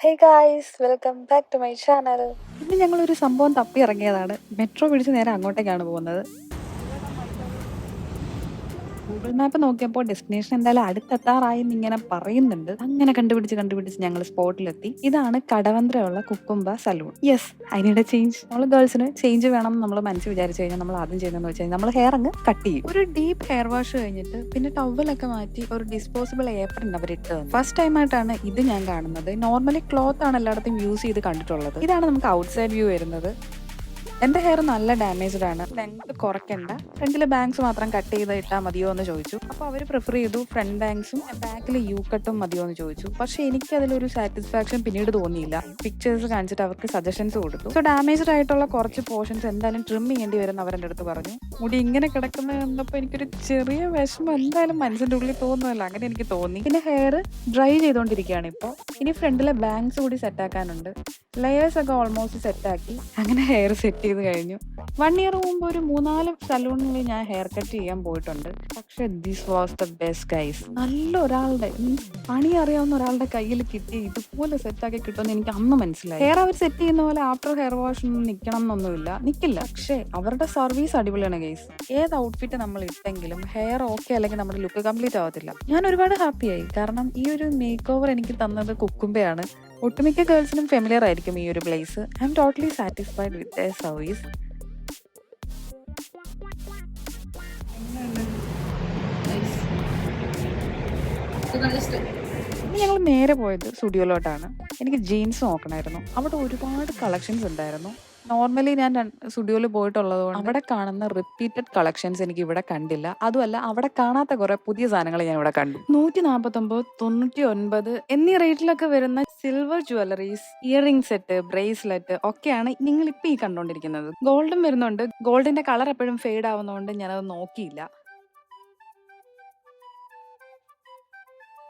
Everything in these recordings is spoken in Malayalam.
Hey welcome back to my channel ഇന്ന് ഞങ്ങളൊരു സംഭവം തപ്പി ഇറങ്ങിയതാണ് മെട്രോ പിടിച്ച് നേരെ അങ്ങോട്ടേക്കാണ് പോകുന്നത്. ഗൂഗിൾ മാപ്പ് നോക്കിയപ്പോൾ ഡെസ്റ്റിനേഷൻ എന്തായാലും അടുത്തെത്താറായി ഇങ്ങനെ പറയുന്നുണ്ട്. അങ്ങനെ കണ്ടുപിടിച്ച് കണ്ടുപിടിച്ച് ഞങ്ങൾ സ്പോട്ടിലെത്തി. ഇതാണ് കടവന്ത്രയുള്ള കുക്കുംബ സലൂൺ. യെസ് അതിനിടെ ചേഞ്ച് നമ്മൾ ഗേൾസിന് ചേഞ്ച് വേണം നമ്മൾ മനസ്സിൽ വിചാരിച്ചു കഴിഞ്ഞാൽ നമ്മൾ ആദ്യം ചെയ്യുന്നതെന്ന് കഴിഞ്ഞാൽ നമ്മൾ ഹെയർ അങ്ങ് കട്ട് ചെയ്യും. ഒരു ഡീപ്പ് ഹെയർ വാഷ് കഴിഞ്ഞിട്ട് പിന്നെ ടവലൊക്കെ മാറ്റി ഒരു ഡിസ്പോസിബിൾ ഏപ്രിൻ അവർ ഇട്ട് ഫസ്റ്റ് ടൈം ആയിട്ടാണ് ഇത് ഞാൻ കാണുന്നത്. നോർമലി ക്ലോത്ത് ആണ് എല്ലായിടത്തും യൂസ് ചെയ്ത് കണ്ടിട്ടുള്ളത്. ഇതാണ് നമുക്ക് ഔട്ട്സൈഡ് വ്യൂ വരുന്നത്. എന്റെ ഹെയർ നല്ല ഡാമേജ്ഡ് ആണ്. ലെങ്ത് കുറയ്ക്കണ്ട. ഫ്രണ്ടിലെ ബാങ്ക്സ് മാത്രം കട്ട് ചെയ്ത് ഇട്ടാൽ മതിയോ എന്ന് ചോദിച്ചു. അപ്പോൾ അവർ പ്രിഫർ ചെയ്തു ഫ്രണ്ട് ബാങ്ക്സും ബാക്കിൽ യു കട്ടും മതിയോ എന്ന് ചോദിച്ചു. പക്ഷെ എനിക്ക് അതിലൊരു സാറ്റിസ്ഫാക്ഷൻ പിന്നീട് തോന്നിയില്ല. പിക്ചേഴ്സ് കാണിച്ചിട്ട് അവർക്ക് സജഷൻസ് കൊടുത്തു. സോ ഡാമേജ്ഡ് ആയിട്ടുള്ള കുറച്ച് പോർഷൻസ് എന്തായാലും ട്രിം ചെയ്യേണ്ടി വരും അവരുടെ അടുത്ത് പറഞ്ഞു. മുടി ഇങ്ങനെ കിടക്കുന്നത് കണ്ടപ്പോൾ എനിക്കൊരു ചെറിയ വിഷമം. എന്തായാലും മനസ്സിന്റെ ഉള്ളിൽ തോന്നുമല്ലോ അങ്ങനെ എനിക്ക് തോന്നി. പിന്നെ ഹെയർ ഡ്രൈ ചെയ്തുകൊണ്ടിരിക്കുകയാണ് ഇപ്പോൾ ഇനി ഫ്രണ്ടിലെ ബാങ്ക്സ് കൂടി സെറ്റ് ആക്കാനുണ്ട്. ലെയേഴ്സ് ഒക്കെ ഓൾമോസ്റ്റ് സെറ്റ് ആക്കി. അങ്ങനെ ഹെയർ സെറ്റ് ചെയ്ത് കഴിഞ്ഞു. വൺ ഇയർ മുമ്പ് ഒരു മൂന്നാൽ സലൂണിൽ ഞാൻ ഹെയർ കട്ട് ചെയ്യാൻ പോയിട്ടുണ്ട്. പക്ഷെ this was the best guys നല്ല ഒരാളുടെ പണി അറിയാവുന്ന ഒരാളുടെ കയ്യിൽ കിട്ടി. ഇതുപോലെ സെറ്റ് ആക്കി കിട്ടുമെന്ന് എനിക്ക് അന്ന് മനസ്സിലായി. ഹെയർ അവർ സെറ്റ് ചെയ്യുന്ന പോലെ ആഫ്റ്റർ ഹെയർ വാഷ് ഒന്നും നിൽക്കണം എന്നൊന്നുമില്ല. നിൽക്കില്ല പക്ഷേ അവരുടെ സർവീസ് അടിപൊളിയാണ് ഗൈസ് ഏത് ഔട്ട്ഫിറ്റ് നമ്മൾ ഇട്ടെങ്കിലും ഹെയർ ഓക്കെ അല്ലെങ്കിൽ നമ്മുടെ ലുക്ക് കംപ്ലീറ്റ് ആവത്തില്ല. ഞാൻ ഒരുപാട് ഹാപ്പിയായി കാരണം ഈ ഒരു മേക്ക് ഓവർ എനിക്ക് തന്നത് കുക്കുമ്പയാണ്. ഒട്ടുമിക്ക ഗേൾസിനും ഫെമിലിയർ ആയിരിക്കും ഈ ഒരു place I'm totally satisfied with service ഞങ്ങൾ നേരെ പോയത് സ്റ്റുഡിയോയിലോട്ടാണ് എനിക്ക് ജീൻസ് നോക്കണമായിരുന്നു അവിടെ ഒരുപാട് കളക്ഷൻസ് ഉണ്ടായിരുന്നു. നോർമലി ഞാൻ സ്റ്റുഡിയോയിൽ പോയിട്ടുള്ളത് കൊണ്ട് അവിടെ കാണുന്ന റിപ്പീറ്റഡ് കളക്ഷൻസ് എനിക്ക് ഇവിടെ കണ്ടില്ല. അതുമല്ല അവിടെ കാണാത്ത കുറെ പുതിയ സാധനങ്ങൾ ഞാൻ ഇവിടെ കണ്ടു. നൂറ്റി നാൽപ്പത്തൊമ്പത് തൊണ്ണൂറ്റി ഒൻപത് എന്നീ റേറ്റിലൊക്കെ വരുന്ന silver jewelleries earring set bracelet ഒക്കെയാണ് നിങ്ങൾ ഇപ്പൊ ഈ കണ്ടുകൊണ്ടിരിക്കുന്നത് ഗോൾഡും വരുന്നുണ്ട്. ഗോൾഡിന്റെ കളർ എപ്പോഴും ഫെയ്ഡ് ആവുന്നതുകൊണ്ട് ഞാനത് നോക്കിയില്ല.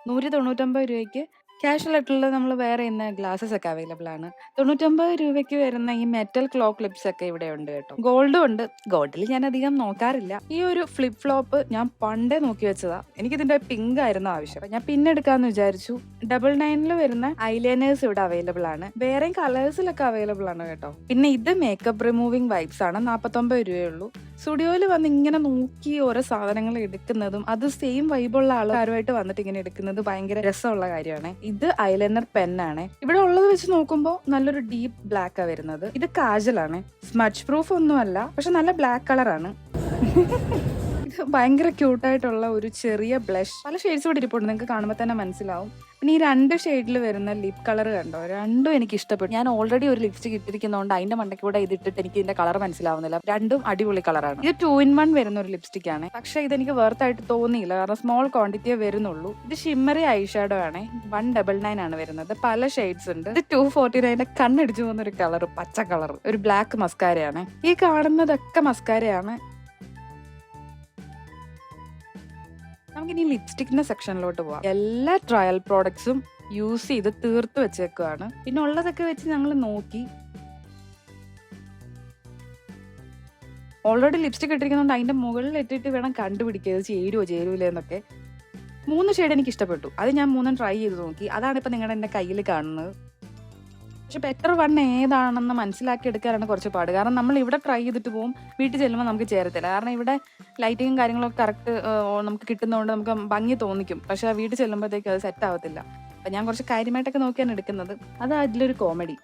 നൂറ്റി തൊണ്ണൂറ്റൊമ്പത് രൂപയ്ക്ക് ക്യാഷ്വൽ ആയിട്ടുള്ള നമ്മൾ വേറെ ഇന്ന് ഗ്ലാസസ് ഒക്കെ അവൈലബിൾ ആണ്. തൊണ്ണൂറ്റൊമ്പത് രൂപയ്ക്ക് വരുന്ന ഈ മെറ്റൽ ക്ലോ ക്ലിപ്സ് ഒക്കെ ഇവിടെ ഉണ്ട് കേട്ടോ. ഗോൾഡും ഉണ്ട്. ഗോൾഡിൽ ഞാൻ അധികം നോക്കാറില്ല. ഈ ഒരു ഫ്ലിപ്പ് ഫ്ലോപ്പ് ഞാൻ പണ്ടേ നോക്കി വെച്ചതാ. എനിക്ക് ഇതിന്റെ പിങ്ക് ആയിരുന്നു ആവശ്യം. ഞാൻ പിന്നെ എടുക്കാന്ന് വിചാരിച്ചു. ഡബിൾ നയനിൽ വരുന്ന ഐലൈനേഴ്സ് ഇവിടെ അവൈലബിൾ ആണ്. വേറെയും കളേഴ്സിലൊക്കെ അവൈലബിൾ ആണ് കേട്ടോ. പിന്നെ ഇത് മേക്കപ്പ് റിമൂവിംഗ് വൈബ്സ് ആണ്. നാപ്പത്തൊമ്പത് രൂപയുള്ളൂ സ്റ്റുഡിയോയിൽ വന്ന് ഇങ്ങനെ നോക്കി ഓരോ സാധനങ്ങൾ എടുക്കുന്നതും അത് സെയിം വൈബുള്ള ആൾക്കാരുമായിട്ട് വന്നിട്ട് ഇങ്ങനെ എടുക്കുന്നത് ഭയങ്കര രസമുള്ള കാര്യമാണ്. ഇത് ഐലൈനർ പെന്നാണ് ഇവിടെ ഉള്ളത് വെച്ച് നോക്കുമ്പോൾ നല്ലൊരു ഡീപ്പ് ബ്ലാക്ക് ആ വരുന്നത്. ഇത് കാജലാണ് സ്മച്ച് പ്രൂഫ് ഒന്നുമല്ല പക്ഷെ നല്ല ബ്ലാക്ക് കളറാണ് ഇത് ഭയങ്കര ക്യൂട്ടായിട്ടുള്ള ഒരു ചെറിയ ബ്ലഷ് പല ഷെയ്ഡ്സ് ഇവിടെ ഇരിപ്പുണ്ട്. നിങ്ങൾക്ക് കാണുമ്പോൾ തന്നെ മനസ്സിലാവും. പിന്നെ ഈ രണ്ട് ഷെയ്ഡിൽ വരുന്ന ലിപ് കളർ കണ്ടോ? രണ്ടും എനിക്ക് ഇഷ്ടപ്പെട്ടു. ഞാൻ ഓൾറെഡി ഒരു ലിപ്സ്റ്റിക് ഇട്ടിരിക്കുന്നതുകൊണ്ട് അതിന്റെ മണ്ടയ്ക്ക് കൂടെ ഇത് ഇട്ടിട്ട് എനിക്ക് ഇതിന്റെ കളർ മനസ്സിലാവുന്നില്ല. രണ്ടും അടിപൊളി കളറാണ് ഇത് ടു ഇൻ വൺ വരുന്ന ഒരു ലിപ്സ്റ്റിക് ആണ്. പക്ഷെ ഇതെനിക്ക് വർത്ത് ആയിട്ട് തോന്നിയില്ല. കാരണം സ്മോൾ ക്വാണ്ടിറ്റിയെ വരുന്നുള്ളൂ. ഇത് ഷിമ്മറി ഐ ഷാഡോ ആണ്. വൺ ഡബിൾ നയൻ ആണ് വരുന്നത്. പല ഷെയ്ഡ്സ് ഉണ്ട്. ഇത് ടു ഫോർട്ടി നയന്റെ കണ്ണടിച്ചു പോകുന്ന ഒരു കളർ പച്ച കളർ ഒരു ബ്ലാക്ക് മസ്കാരയാണ് ഈ കാണുന്നതൊക്കെ മസ്കാരയാണ് നമുക്കിനി ലിപ്സ്റ്റിക്കിന്റെ സെക്ഷനിലോട്ട് പോവാം. എല്ലാ ട്രയൽ പ്രോഡക്ട്സും യൂസ് ചെയ്ത് തീർത്ത് വെച്ചേക്കുവാണ്. പിന്നെ ഉള്ളതൊക്കെ വെച്ച് ഞങ്ങൾ നോക്കി. ഓൾറെഡി ലിപ്സ്റ്റിക് ഇട്ടിരിക്കുന്നതുകൊണ്ട് അതിന്റെ മുകളിൽ ഇട്ടിട്ട് വേണം കണ്ടുപിടിക്കുക ചേരുവോ ചേരുവില്ലേ എന്നൊക്കെ. മൂന്ന് ഷെയ്ഡ് എനിക്ക് ഇഷ്ടപ്പെട്ടു. അത് ഞാൻ മൂന്നും ട്രൈ ചെയ്ത് നോക്കി. അതാണ് ഇപ്പൊ നിങ്ങളുടെ എന്റെ കയ്യിൽ കാണുന്നത്. പക്ഷെ ബെറ്റർ വൺ ഏതാണെന്ന് മനസ്സിലാക്കി എടുക്കാനാണ് കുറച്ച് പാട്. കാരണം നമ്മൾ ഇവിടെ ട്രൈ ചെയ്തിട്ട് പോകും വീട്ടിൽ ചെല്ലുമ്പോൾ നമുക്ക് ചേരത്തില്ല. കാരണം ഇവിടെ ലൈറ്റിങ്ങും കാര്യങ്ങളൊക്കെ കറക്റ്റ് നമുക്ക് കിട്ടുന്നതുകൊണ്ട് നമുക്ക് ഭംഗി തോന്നിക്കും. പക്ഷെ വീട്ടിൽ ചെല്ലുമ്പോഴത്തേക്ക് അത് സെറ്റ് ആവത്തില്ല. അപ്പം ഞാൻ കുറച്ച് കാര്യമായിട്ടൊക്കെ നോക്കിയാണ് എടുക്കുന്നത്. അത് അതിലൊരു കോമഡി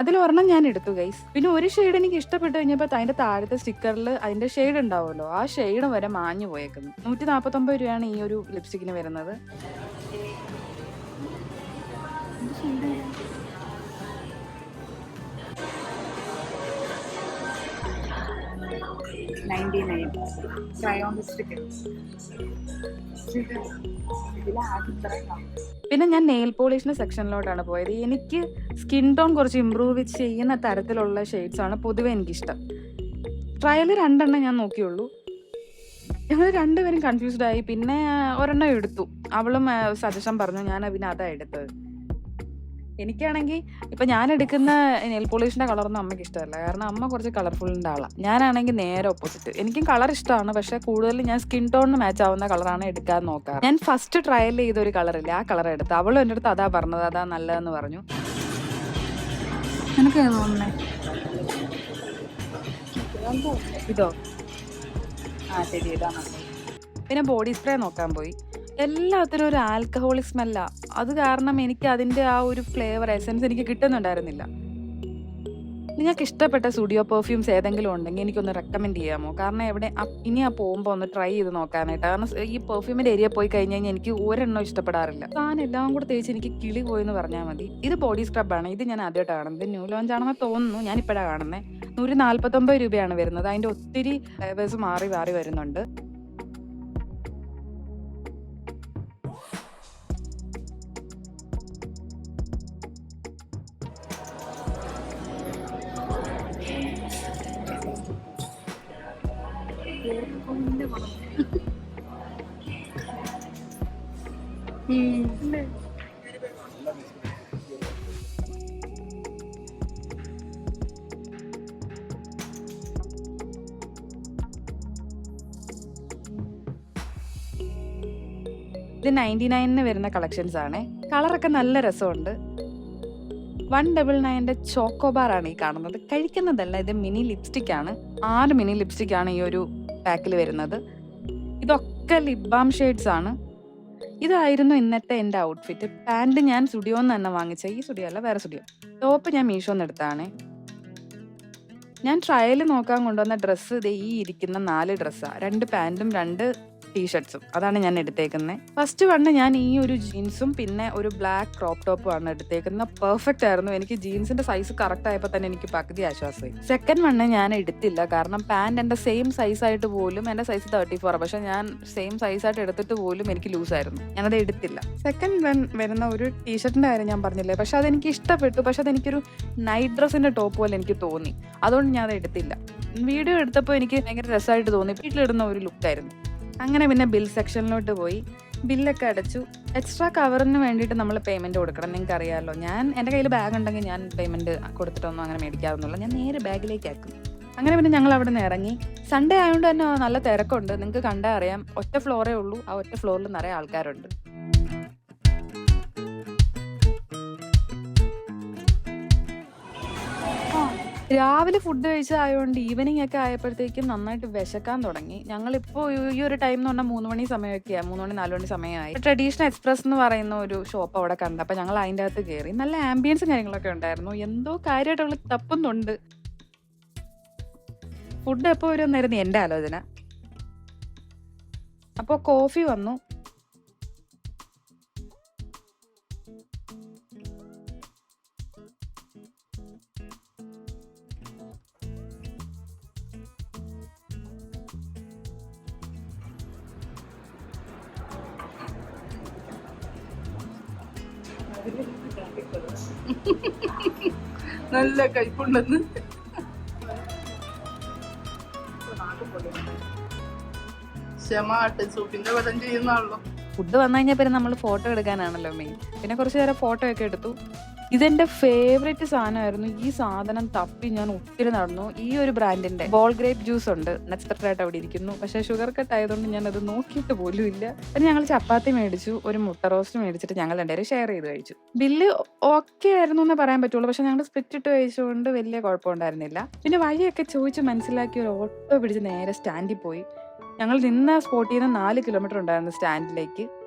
അതിൽ ഒരെണ്ണം ഞാൻ എടുത്തു ഗൈസ് പിന്നെ ഒരു ഷെയ്ഡ് എനിക്ക് ഇഷ്ടപ്പെട്ട് കഴിഞ്ഞപ്പോൾ അതിന്റെ താഴത്തെ സ്റ്റിക്കറിൽ അതിന്റെ ഷെയ്ഡ് ഉണ്ടാവുമല്ലോ. ആ ഷെയ്ഡ് വരെ മാഞ്ഞു പോയേക്കുന്നു. നൂറ്റി നാൽപ്പത്തൊമ്പത് രൂപയാണ് ഈ ഒരു ലിപ്സ്റ്റിക്കിന് വരുന്നത്. പിന്നെ ഞാൻ നെയിൽ പോളിഷിന്റെ സെക്ഷനിലോട്ടാണ് പോയത്. എനിക്ക് സ്കിൻ ടോൺ കുറച്ച് ഇമ്പ്രൂവ് ചെയ്യുന്ന തരത്തിലുള്ള ഷെയ്ഡ്സ് ആണ് പൊതുവെ എനിക്കിഷ്ടം. ട്രയൽ രണ്ടെണ്ണം ഞാൻ നോക്കിയുള്ളൂ. ഞങ്ങൾ രണ്ടുപേരും കൺഫ്യൂസ്ഡ് ആയി. പിന്നെ ഒരെണ്ണം എടുത്തു. അവളും സജഷൻ പറഞ്ഞു ഞാൻ പിന്നെ അതാ എടുത്തത്. എനിക്കാണെങ്കിൽ ഇപ്പം ഞാൻ എടുക്കുന്ന നെൽ പോളിഷിന്റെ കളറൊന്നും അമ്മയ്ക്ക് ഇഷ്ടമല്ല. കാരണം അമ്മ കുറച്ച് കളർഫുള്ളിന്റെ ആളാണ് ഞാനാണെങ്കിൽ നേരെ ഓപ്പോസിറ്റ് എനിക്കും കളർ ഇഷ്ടമാണ്. പക്ഷെ കൂടുതലും ഞാൻ സ്കിൻ ടോണിന് മാച്ച് ആവുന്ന കളറാണ് എടുക്കാൻ നോക്കാറ്. ഞാൻ ഫസ്റ്റ് ട്രയൽ ചെയ്ത ഒരു കളറില്ല ആ കളർ എടുത്ത് അവളും എന്റെ അടുത്ത് അതാ പറഞ്ഞത് അതാ നല്ലതെന്ന് പറഞ്ഞു. എനിക്ക് ഇതോ? ആ ശരി ഇതാ പിന്നെ ബോഡി സ്പ്രേ നോക്കാൻ പോയി. എല്ലാത്തിനും ഒരു ആൽക്കഹോളിക് സ്മെല്ല അത് കാരണം എനിക്ക് അതിന്റെ ആ ഒരു ഫ്ലേവർ എസൻസ് എനിക്ക് കിട്ടുന്നുണ്ടായിരുന്നില്ല. നിങ്ങൾക്ക് ഇഷ്ടപ്പെട്ട സ്റ്റുഡിയോ പെർഫ്യൂംസ് ഏതെങ്കിലും ഉണ്ടെങ്കിൽ എനിക്കൊന്ന് റെക്കമെൻഡ് ചെയ്യാമോ? കാരണം എവിടെ ഇനി ആ പോകുമ്പോൾ ഒന്ന് ട്രൈ ചെയ്ത് നോക്കാനായിട്ട്. കാരണം ഈ പെർഫ്യൂമിന്റെ ഏരിയ പോയി കഴിഞ്ഞ് കഴിഞ്ഞാൽ എനിക്ക് ഒരെണ്ണം ഇഷ്ടപ്പെടാറില്ല. താൻ എല്ലാം കൂടെ തേച്ച് എനിക്ക് കിളി പോയെന്ന് പറഞ്ഞാൽ മതി. ഇത് ബോഡി സ്ക്രബാണ് ഇത് ഞാൻ ആദ്യമായിട്ട് കാണുന്നത്. ന്യൂ ലോഞ്ച് ആണെന്ന് തോന്നുന്നു. ഞാൻ ഇപ്പോഴാണ് കാണുന്നത് നൂറ്റി നാൽപ്പത്തൊമ്പത് രൂപയാണ് വരുന്നത്. അതിന്റെ ഒത്തിരി ഫ്ലേവേഴ്സ് മാറി മാറി വരുന്നുണ്ട്. ഇത് നയന്റി നയനിന് വരുന്ന കളക്ഷൻസ് ആണ്. കളറൊക്കെ നല്ല രസമുണ്ട്. വൺ ഡബിൾ നയന്റെ ചോക്കോബാർ ആണ് ഈ കാണുന്നത്. കഴിക്കുന്നതല്ല ഇത് മിനി ലിപ്സ്റ്റിക് ആണ് ആറ് മിനി ലിപ്സ്റ്റിക് ആണ് ഈ ഒരു പാക്കിൽ വരുന്നത്. ഇതൊക്കെ ലിപ് ബാം ഷെയ്ഡ്സ് ആണ്. ഇതായിരുന്നു ഇന്നത്തെ എന്റെ ഔട്ട്ഫിറ്റ് പാന്റ് ഞാൻ സ്റ്റുഡിയോന്ന് തന്നെ വാങ്ങിച്ച ഈ സ്റ്റുഡിയോ അല്ല വേറെ സ്റ്റുഡിയോ ടോപ്പ് ഞാൻ മീഷോന്ന് എടുത്താണ്. ഞാൻ ട്രയൽ നോക്കാൻ കൊണ്ടുവന്ന ഡ്രസ്സ് ഇത് ഈ ഇരിക്കുന്ന നാല് ഡ്രസ്സാണ് രണ്ട് പാന്റും രണ്ട് ടീഷർട്സും അതാണ് ഞാൻ എടുത്തേക്കുന്നത് ഫസ്റ്റ് വണ്ണ് ഞാൻ ഈ ഒരു ജീൻസും പിന്നെ ഒരു ബ്ലാക്ക് ക്രോപ്പ് ടോപ്പും ആണ് എടുത്തേക്കുന്നത് പെർഫെക്റ്റ് ആയിരുന്നു. എനിക്ക് ജീൻസിന്റെ സൈസ് കറക്റ്റ് ആയപ്പോൾ തന്നെ എനിക്ക് പകുതി ആശ്വാസമായി. സെക്കൻഡ് വണ്ണ് ഞാൻ എടുത്തില്ല. കാരണം പാന്റ് എന്റെ സെയിം സൈസ് ആയിട്ട് പോലും എന്റെ സൈസ് തേർട്ടി ഫോർ പക്ഷെ ഞാൻ സെയിം സൈസ് ആയിട്ട് എടുത്തിട്ട് പോലും എനിക്ക് ലൂസ് ആയിരുന്നു. ഞാനത് എടുത്തില്ല. സെക്കൻഡ് വൺ വരുന്ന ഒരു ടീഷർട്ടിന്റെ കാര്യം ഞാൻ പറഞ്ഞില്ലേ? പക്ഷെ അതെനിക്ക് ഇഷ്ടപ്പെട്ടു. പക്ഷെ അതെനിക്കൊരു നൈറ്റ് ഡ്രസ്സിന്റെ ടോപ്പ് പോലെ എനിക്ക് തോന്നി. അതുകൊണ്ട് ഞാൻ അത് എടുത്തില്ല. വീഡിയോ എടുത്തപ്പോൾ എനിക്ക് ഭയങ്കര രസമായിട്ട് തോന്നി. വീട്ടിലിടുന്ന ഒരു ലുക്കായിരുന്നു അങ്ങനെ പിന്നെ ബിൽ സെക്ഷനിലോട്ട് പോയി. ബില്ലൊക്കെ അടച്ചു. എക്സ്ട്രാ കവറിന് വേണ്ടിയിട്ട് നമ്മൾ പേയ്മെന്റ് കൊടുക്കണം. നിങ്ങൾക്ക് അറിയാമല്ലോ ഞാൻ എന്റെ കയ്യിൽ ബാഗ് ഉണ്ടെങ്കിൽ ഞാൻ പേയ്മെന്റ് കൊടുത്തിട്ടൊന്നും അങ്ങനെ മേടിക്കാറൊന്നുമില്ല. ഞാൻ നേരെ ബാഗിലേക്ക് ആക്കും. അങ്ങനെ പിന്നെ ഞങ്ങൾ അവിടെ നിന്ന് ഇറങ്ങി. സൺഡേ ആയതുകൊണ്ട് തന്നെ നല്ല തിരക്കുണ്ട്. നിങ്ങൾക്ക് കണ്ടാൽ അറിയാം. ഒറ്റ ഫ്ലോറേ ഉള്ളൂ. ആ ഒറ്റ ഫ്ലോറിൽ നിറയെ ആൾക്കാരുണ്ട്. രാവിലെ ഫുഡ് കഴിച്ചതായതുകൊണ്ട് ഈവനിങ് ഒക്കെ ആയപ്പോഴത്തേക്കും നന്നായിട്ട് വിശക്കാൻ തുടങ്ങി. ഞങ്ങളിപ്പോൾ ഈ ഒരു ടൈം എന്ന് പറഞ്ഞാൽ മൂന്ന് മണി സമയമൊക്കെയാണ് മൂന്ന് മണി നാല് മണി സമയമായി. ട്രഡീഷണൽ എക്സ്പ്രസ് എന്ന് പറയുന്ന ഒരു ഷോപ്പ് അവിടെ കണ്ട. അപ്പോൾ ഞങ്ങൾ അതിന്റെ അകത്ത് കയറി നല്ല ആംബിയൻസും കാര്യങ്ങളൊക്കെ ഉണ്ടായിരുന്നു. എന്തോ കാര്യമായിട്ട് അവൾ തപ്പുന്നുണ്ട്. ഫുഡ് എപ്പോൾ വരുമെന്നായിരുന്നു എന്റെ ആലോചന. അപ്പോൾ കോഫി വന്നു. നല്ല കയ്പുണ്ടെന്ന് ഫുഡ് വന്നു കഴിഞ്ഞാൽ പിന്നെ നമ്മൾ ഫോട്ടോ എടുക്കാനാണല്ലോ മെയിൻ പിന്നെ കുറച്ച് നേരം ഫോട്ടോ ഒക്കെ എടുത്തു. ഇതെന്റെ ഫേവറേറ്റ് സാധനമായിരുന്നു. ഈ സാധനം തപ്പി ഞാൻ ഒത്തിരി നടന്നു. ഈ ഒരു ബ്രാൻഡിന്റെ ബോൾ ഗ്രേപ്പ് ജ്യൂസ് ഉണ്ട്. നക്ഷത്രമായിട്ട് അവിടെ ഇരിക്കുന്നു. പക്ഷെ ഷുഗർ കട്ട് ആയതുകൊണ്ട് ഞാൻ അത് നോക്കിയിട്ട് പോലും ഇല്ല. പിന്നെ ഞങ്ങൾ ചപ്പാത്തി മേടിച്ചു. ഒരു മുട്ട റോസ്റ്റ് മേടിച്ചിട്ട് ഞങ്ങൾ രണ്ടുപേരും ഷെയർ ചെയ്ത് കഴിച്ചു. ബില്ല് ഓക്കെ ആയിരുന്നു എന്ന് പറയാൻ പറ്റുള്ളൂ. പക്ഷെ ഞങ്ങൾ സ്പ്ലിറ്റ് ഇട്ട് കഴിച്ചുകൊണ്ട് വലിയ കുഴപ്പമുണ്ടായിരുന്നില്ല. പിന്നെ വഴിയൊക്കെ ചോദിച്ച് മനസ്സിലാക്കി ഒരു ഓട്ടോ പിടിച്ച് നേരെ സ്റ്റാൻഡിൽ പോയി. ഞങ്ങൾ നിന്ന സ്പോട്ടിൽ നിന്ന് നാല് കിലോമീറ്റർ ഉണ്ടായിരുന്നു സ്റ്റാൻഡിലേക്ക്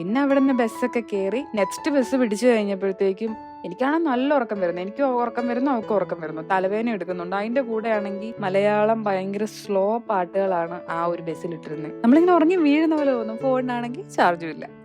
പിന്നെ അവിടെ നിന്ന് ബസ്സൊക്കെ കയറി നെക്സ്റ്റ് ബസ് പിടിച്ചു കഴിഞ്ഞപ്പോഴത്തേക്കും എനിക്കാണ് നല്ല ഉറക്കം വരുന്നത്. എനിക്ക് ഉറക്കം വരുന്നു അവൾക്ക് ഉറക്കം വരുന്നു. തലവേദന എടുക്കുന്നുണ്ട്. അതിന്റെ കൂടെ ആണെങ്കിൽ മലയാളം ഭയങ്കര സ്ലോ പാട്ടുകളാണ് ആ ഒരു ബസ്സിൽ ഇട്ടിരുന്നത്. നമ്മളിങ്ങനെ ഉറങ്ങി വീഴുന്ന പോലെ തോന്നും. ഫോണിനാണെങ്കിൽ ചാർജും ഇല്ല.